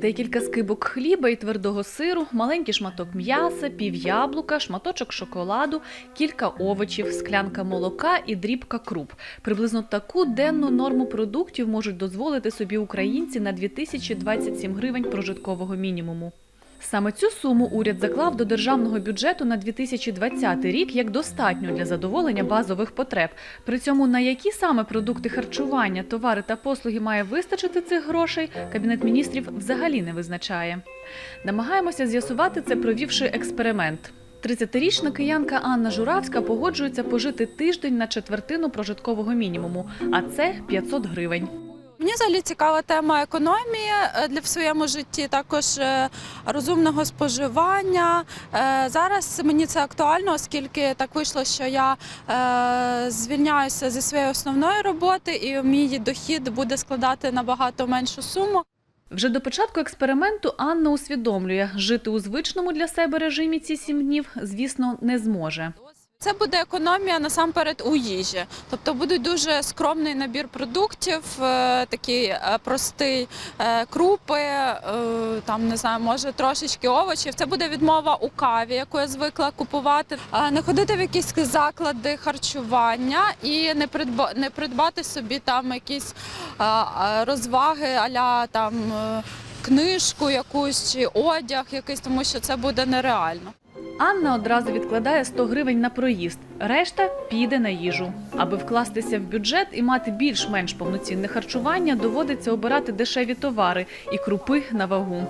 Декілька скибок хліба і твердого сиру, маленький шматок м'яса, пів яблука, шматочок шоколаду, кілька овочів, склянка молока і дрібка круп. Приблизно таку денну норму продуктів можуть дозволити собі українці на 2027 гривень прожиткового мінімуму. Саме цю суму уряд заклав до державного бюджету на 2020 рік як достатньо для задоволення базових потреб. При цьому на які саме продукти харчування, товари та послуги має вистачити цих грошей, кабінет міністрів взагалі не визначає. Намагаємося з'ясувати це, провівши експеримент. 30-річна киянка Анна Журавська погоджується пожити тиждень на четвертину прожиткового мінімуму, а це 500 гривень. Мені взагалі цікава тема економії е, для в своєму житті, також е, розумного споживання. Е, Зараз мені це актуально, оскільки так вийшло, що я звільняюся зі своєї основної роботи, і мій дохід буде складати набагато меншу суму. Вже до початку експерименту Анна усвідомлює, жити у звичному для себе режимі ці сім днів, звісно, не зможе. Це буде економія насамперед у їжі. Тобто буде дуже скромний набір продуктів, е, такий е, простий е, крупи, там не знаю, може трошечки овочів. Це буде відмова у каві, яку я звикла купувати. Не ходити в якісь заклади харчування і не придба не придбати собі там якісь розваги, аля там книжку якусь чи одяг якийсь, тому що це буде нереально. Анна одразу відкладає 100 гривень на проїзд, решта піде на їжу. Аби вкластися в бюджет і мати більш-менш повноцінне харчування, доводиться обирати дешеві товари і крупи на вагу.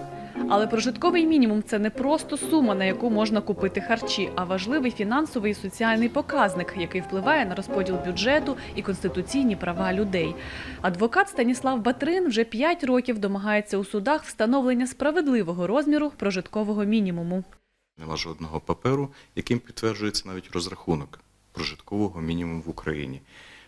Але прожитковий мінімум це не просто сума, на яку можна купити харчі, а важливий фінансовий і соціальний показник, який впливає на розподіл бюджету і конституційні права людей. Адвокат Станіслав Батрин вже 5 років домагається у судах встановлення справедливого розміру прожиткового мінімуму. Нема жодного паперу, яким підтверджується навіть розрахунок прожиткового мінімуму в Україні.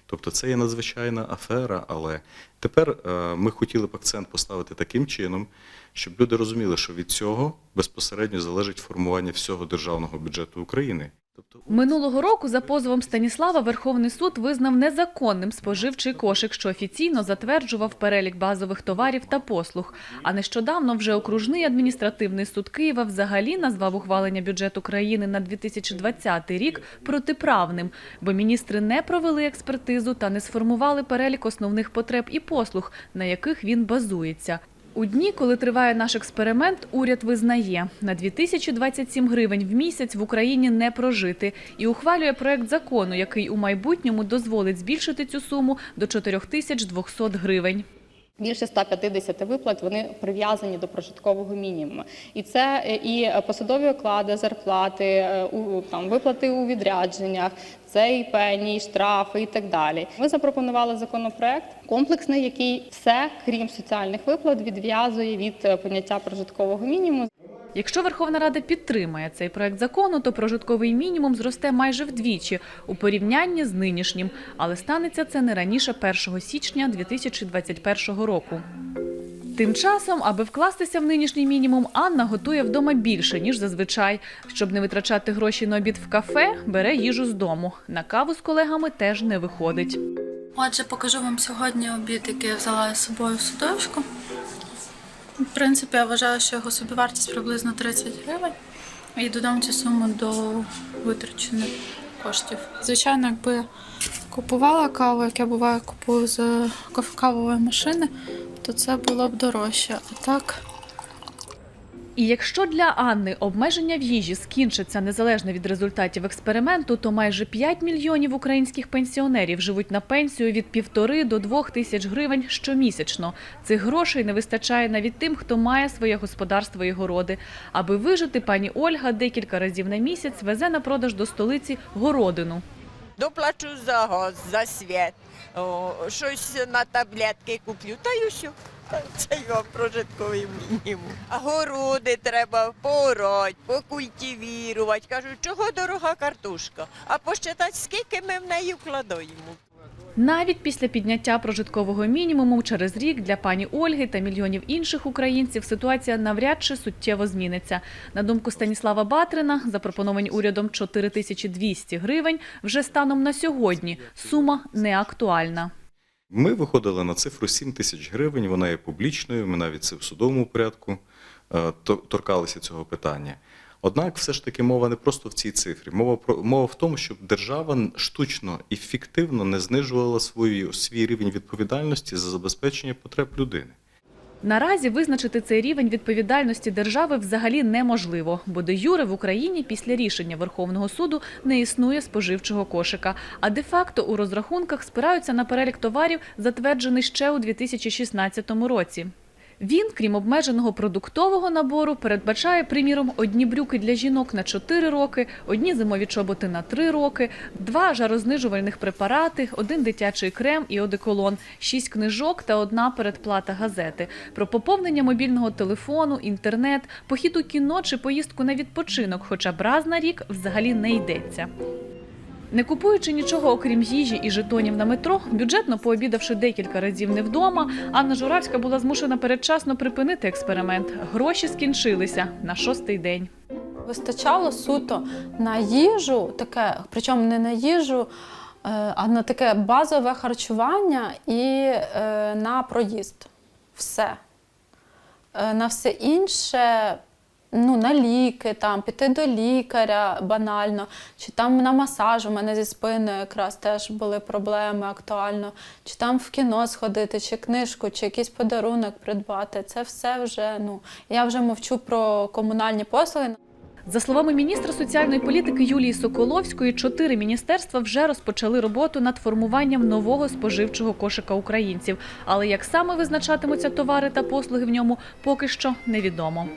Тобто це є надзвичайна афера, але тепер е, ми хотіли б акцент поставити таким чином, щоб люди розуміли, що від цього безпосередньо залежить формування всього державного бюджету України. Тобто Минулого року за позовом Станіслава Верховний суд визнав незаконним споживчий кошик, що офіційно затверджував перелік базових товарів та послуг. А нещодавно вже окружний адміністративний суд Києва взагалі назвав ухвалення бюджету країни на 2020 рік протиправним, бо міністри не провели експертизу та не сформували перелік основних потреб і послуг, на яких він базується. У дні, коли триває наш експеримент, уряд визнає, на 2027 гривень в місяць в Україні не прожити і ухвалює проект закону, який у майбутньому дозволить збільшити цю суму до 4200 гривень. Більше 150 виплат вони прив'язані до прожиткового мінімуму, і це е, і посадові оклади, зарплати, е, там виплати у відрядженнях, це і пені, і штрафи, і так далі. Ми запропонували законопроект комплексний, який все, крім соціальних виплат, відв'язує від е, поняття прожиткового мінімуму. Якщо Верховна Рада підтримає цей проект закону, то прожитковий мінімум зросте майже вдвічі у порівнянні з нинішнім, але станеться це не раніше 1 січня 2021 року. Тим часом, аби вкластися в нинішній мінімум, Анна готує вдома більше ніж зазвичай. Щоб не витрачати гроші на обід в кафе, бере їжу з дому. На каву з колегами теж не виходить. Отже, покажу вам сьогодні обід, який я взяла з собою в судочку. В принципі, я вважаю, що його собівартість приблизно 30 гривень. І додам цю суму до витрачених коштів. Звичайно, якби купувала каву, як я буває купую з кавової машини, то це було б дорожче. А так, І якщо для Анни обмеження в їжі скінчиться незалежно від результатів експерименту, то майже 5 мільйонів українських пенсіонерів живуть на пенсію від півтори до двох тисяч гривень щомісячно. Цих грошей не вистачає навіть тим, хто має своє господарство і городи. Аби вижити, пані Ольга декілька разів на місяць везе на продаж до столиці городину. доплачу за газ, за світ, щось на таблетки куплю, та й усю. Це його прожитковий мінімум. А городи треба поорати, покультивірувати. Кажуть, чого дорога картошка, а посчитати, скільки ми в неї вкладаємо. Навіть після підняття прожиткового мінімуму через рік для пані Ольги та мільйонів інших українців ситуація навряд чи суттєво зміниться. На думку Станіслава Батрина, запропоновані урядом 4200 гривень вже станом на сьогодні. Сума не актуальна. Ми виходили на цифру 7 тисяч гривень, вона є публічною, ми навіть це в судовому порядку е, торкалися цього питання. Однак, все ж таки, мова не просто в цій цифрі. Мова про мова в тому, щоб держава штучно і фіктивно не знижувала свою свій рівень відповідальності за забезпечення потреб людини. Наразі визначити цей рівень відповідальності держави взагалі неможливо, бо де юре в Україні після рішення Верховного суду не існує споживчого кошика. А де-факто у розрахунках спираються на перелік товарів, затверджений ще у 2016 році. Він, крім обмеженого продуктового набору, передбачає, приміром, одні брюки для жінок на 4 роки, одні зимові чоботи на 3 роки, два жарознижувальних препарати, один дитячий крем і одеколон, шість книжок та одна передплата газети. Про поповнення мобільного телефону, інтернет, похід у кіно чи поїздку на відпочинок, хоча б раз на рік взагалі не йдеться. Не купуючи нічого окрім їжі і жетонів на метро, бюджетно пообідавши декілька разів не вдома, Анна Журавська була змушена передчасно припинити експеримент. Гроші скінчилися на шостий день. Вистачало суто на їжу, таке, причому не на їжу, е, а на таке базове харчування і е, на проїзд. Все. Е, На все інше, ну, на ліки, там, піти до лікаря банально, чи там на масаж, у мене зі спиною якраз теж були проблеми актуально, чи там в кіно сходити, чи книжку, чи якийсь подарунок придбати. Це все вже, ну, я вже мовчу про комунальні послуги. За словами міністра соціальної політики Юлії Соколовської, чотири міністерства вже розпочали роботу над формуванням нового споживчого кошика українців. Але як саме визначатимуться товари та послуги в ньому, поки що невідомо.